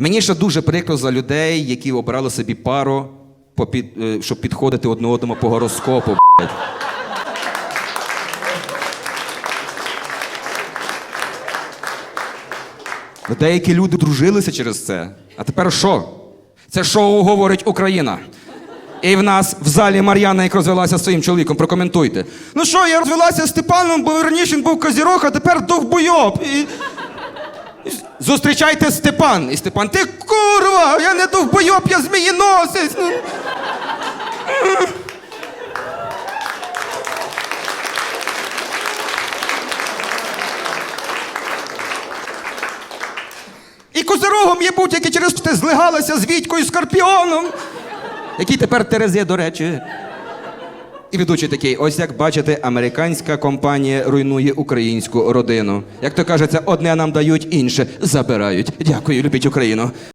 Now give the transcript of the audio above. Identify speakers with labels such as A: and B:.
A: Мені ще дуже прикро за людей, які обрали собі пару, е, щоб підходити одне одному по гороскопу. Ну, Деякі люди дружилися через це. А тепер що? Це шоу говорить Україна. І в нас в залі Мар'яна, як розвелася зі своїм чоловіком, прокоментуйте. Ну що, я розвелася з Степаном, бо раніше він був козірог, а тепер довбойоб. І... Зустрічайте Степан. І Степан, ти курва, я не довбойоб, я змієносець. Ну. І козирогом є будь який через те злигалася з Вітькою Скорпіоном, який тепер Терези, до речі. І ведучий такий: ось як бачите, американська компанія руйнує українську родину. Як то кажеться, одне нам дають, інше забирають. Дякую, любіть Україну.